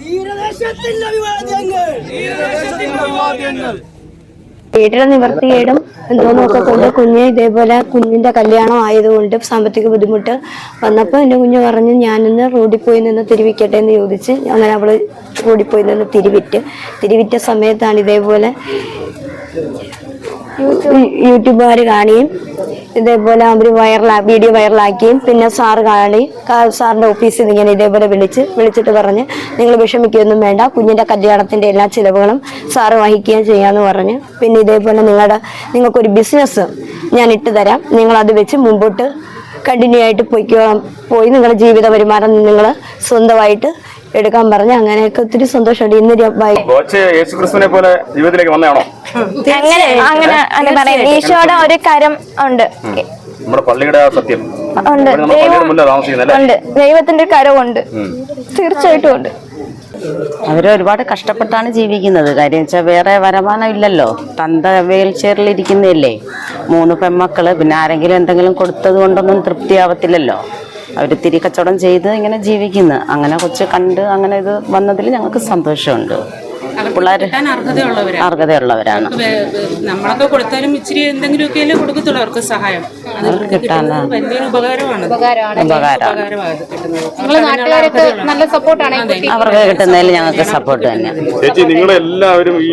തീരദേശത്തിന്റെ അഭിവാദ്യങ്ങൾ. വീട്ടിലെ നിവർത്തികേടും എന്തോന്നൊക്കെ കൊണ്ട് കുഞ്ഞ് ഇതേപോലെ കുഞ്ഞിന്റെ കല്യാണം ആയതുകൊണ്ട് സാമ്പത്തിക ബുദ്ധിമുട്ട് വന്നപ്പോൾ എന്റെ കുഞ്ഞ് പറഞ്ഞ് ഞാനിന്ന് റോഡിൽ പോയി നിന്ന് തിരിവിക്കട്ടെ എന്ന് ചോദിച്ച് അങ്ങനെ അവൾ റോഡിൽ പോയി നിന്ന് തിരിവിറ്റ്. തിരിവിറ്റ സമയത്താണ് ഇതേപോലെ യൂട്യൂബുകാർ കാണുകയും ഇതേപോലെ അവർ വൈറലാ വീഡിയോ വൈറലാക്കിയും പിന്നെ സാർ കാണി സാറിന്റെ ഓഫീസിൽ നിന്ന് ഇങ്ങനെ ഇതേപോലെ വിളിച്ച് വിളിച്ചിട്ട് പറഞ്ഞ് നിങ്ങൾ വിഷമിക്കുകയൊന്നും വേണ്ട കുഞ്ഞിന്റെ കല്യാണത്തിന്റെ എല്ലാ ചിലവുകളും സാറ് വഹിക്കുകയും ചെയ്യാമെന്ന് പറഞ്ഞ് പിന്നെ ഇതേപോലെ നിങ്ങളുടെ നിങ്ങൾക്കൊരു ബിസിനസ് ഞാൻ ഇട്ട് തരാം നിങ്ങളത് വെച്ച് മുമ്പോട്ട് കണ്ടിന്യൂ ആയിട്ട് പോയിക്കോ പോയി നിങ്ങളുടെ ജീവിത വരുമാനം നിങ്ങൾ സ്വന്തമായിട്ട് എടുക്കാൻ പറഞ്ഞു അങ്ങനെയൊക്കെ ഒത്തിരി സന്തോഷമുണ്ട്. ഇന്ന് യേശുക്രിസ്തുവിനെ പോലെ ജീവിതത്തിലേക്ക് വന്നതാണോ? അങ്ങനെ അങ്ങനെ ഈശോയുടെ ഒരു കരം ഉണ്ട്. നമ്മുടെ പള്ളിയുടെ സത്യം. ഉണ്ട്. ഉണ്ട്. ദൈവത്തിന്റെ ഒരു കരമുണ്ട് തീർച്ചയായിട്ടും ഉണ്ട്. അവർ ഒരുപാട് കഷ്ടപ്പെട്ടാണ് ജീവിക്കുന്നത്. കാര്യം വെച്ചാൽ വേറെ വരുമാനം ഇല്ലല്ലോ. തന്ത വീൽ ചെയറിലിരിക്കുന്നതല്ലേ മൂന്ന് പെൺമക്കൾ പിന്നെ ആരെങ്കിലും എന്തെങ്കിലും കൊടുത്തത് കൊണ്ടൊന്നും തൃപ്തിയാവത്തില്ലല്ലോ. അവർ തിരി കച്ചവടം ചെയ്ത് ഇങ്ങനെ ജീവിക്കുന്നു. അങ്ങനെ കൊച്ചു കണ്ട് അങ്ങനെ ഇത് വന്നതിൽ ഞങ്ങൾക്ക് സന്തോഷമുണ്ട്. പിള്ളേർ അർഹതയുള്ളവരാണ്. നമ്മളൊക്കെ കൊടുത്താലും ഇച്ചിരി എന്തെങ്കിലുമൊക്കെ കൊടുക്കത്തുള്ളൂ അവർക്ക് സഹായം. അത് അവർക്ക് കിട്ടാനാ. കിട്ടുന്നത് വലിയൊരു ഉപകാരമാണ്. ഉപകാരമാണ്. ഉപകാരമാണ്. ഇത് കിട്ടുന്നത്. നല്ല സപ്പോർട്ടാണ് അവർക്ക് കിട്ടുന്നതിൽ ഞങ്ങൾക്ക് സപ്പോർട്ട് തന്നെ. ചേച്ചി നിങ്ങൾ എല്ലാവരും ഈ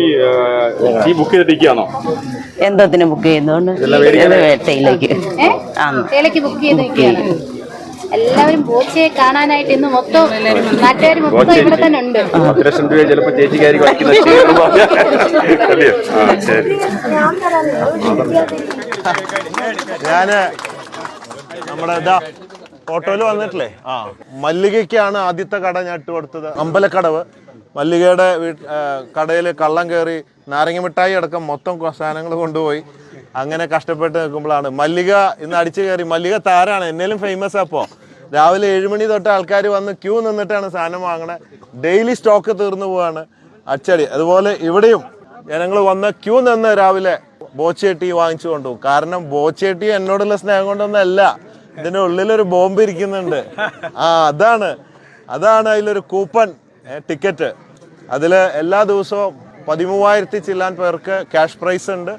ഈ ബുക്ക് ചെയ്തിരിക്കുകയാണോ എന്തോത്തിന് ബുക്ക് ചെയ്യുന്നോണ്ട്? തേലയ്ക്ക് ബുക്ക് ചെയ്ത്. എല്ലാവരും ബോക്സിയെ കാണാനായിട്ട് ഇന്ന് മൊത്തം നാട്ടുകാർ മൊത്തം ഇവിടെ തന്നെ ഉണ്ട്. ലക്ഷം രൂപ ചിലപ്പോ ചേച്ചിക്കാരി ആ ശരി. ഞാൻ നമ്മുടെ ഇതാ ഓട്ടോയിൽ വന്നിട്ടില്ലേ? ആ മല്ലികയ്ക്കാണ് ആദ്യത്തെ കട ഞാൻ ഇട്ട് കൊടുത്തത്. അമ്പലക്കടവ്. മല്ലികയുടെ വീട്ട് കടയിൽ കള്ളം കയറി നാരങ്ങ മിഠായി അടക്കം മൊത്തം സാധനങ്ങൾ കൊണ്ടുപോയി. അങ്ങനെ കഷ്ടപ്പെട്ട് നിൽക്കുമ്പോഴാണ്. മല്ലിക ഇന്ന് അടിച്ചു കയറി. മല്ലിക താരാണ്. എന്നേലും ഫേമസ് അപ്പോ രാവിലെ ഏഴുമണി തൊട്ട് ആൾക്കാർ വന്ന് ക്യൂ നിന്നിട്ടാണ് സാധനം വാങ്ങണേ ഡെയിലി സ്റ്റോക്ക് തീർന്നു പോവാണ് അച്ചടി. അതുപോലെ ഇവിടെയും ജനങ്ങൾ വന്ന് ക്യൂ നിന്ന് രാവിലെ ബോച്ചേട്ടി വാങ്ങിച്ചു കൊണ്ടുപോകും കാരണം ബോച്ചേട്ടി എന്നോടുള്ള സ്നേഹം കൊണ്ടൊന്നല്ല. ഇതിന്റെ ഉള്ളിലൊരു ബോംബ് ഇരിക്കുന്നുണ്ട്. ആ അതാണ്. അതാണ് അതിലൊരു കൂപ്പൺ ടിക്കറ്റ് അതിൽ എല്ലാ ദിവസവും പതിമൂവായിരത്തി ചില്ലാൻ പേർക്ക് ക്യാഷ് പ്രൈസ് ഉണ്ട്.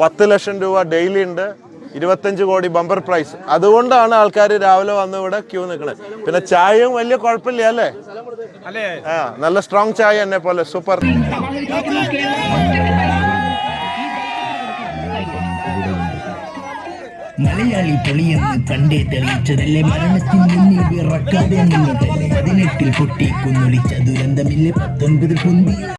പത്ത് ലക്ഷം രൂപ ഡെയിലി ഉണ്ട്. ഇരുപത്തഞ്ച് കോടി ബമ്പർ പ്രൈസ് അതുകൊണ്ടാണ് ആൾക്കാർ രാവിലെ വന്ന് ഇവിടെ ക്യൂ നിൽക്കുന്നത് പിന്നെ ചായയും വലിയ കുഴപ്പമില്ല അല്ലേ? ആ നല്ല സ്ട്രോങ് ചായ എന്നെ പോലെ. സൂപ്പർ മലയാളി പൊളിയെന്ന് കണ്ടേ തെളിയിച്ചതല്ലേ? മരണത്തിൽ മുന്നിൽ വിറക്കാതെ നിന്നതല്ലേ? പതിനെട്ടിൽ പൊട്ടി കുന്നൊളിച്ച ദുരന്തമില്ലേ പത്തൊൻപത് പൊന്തി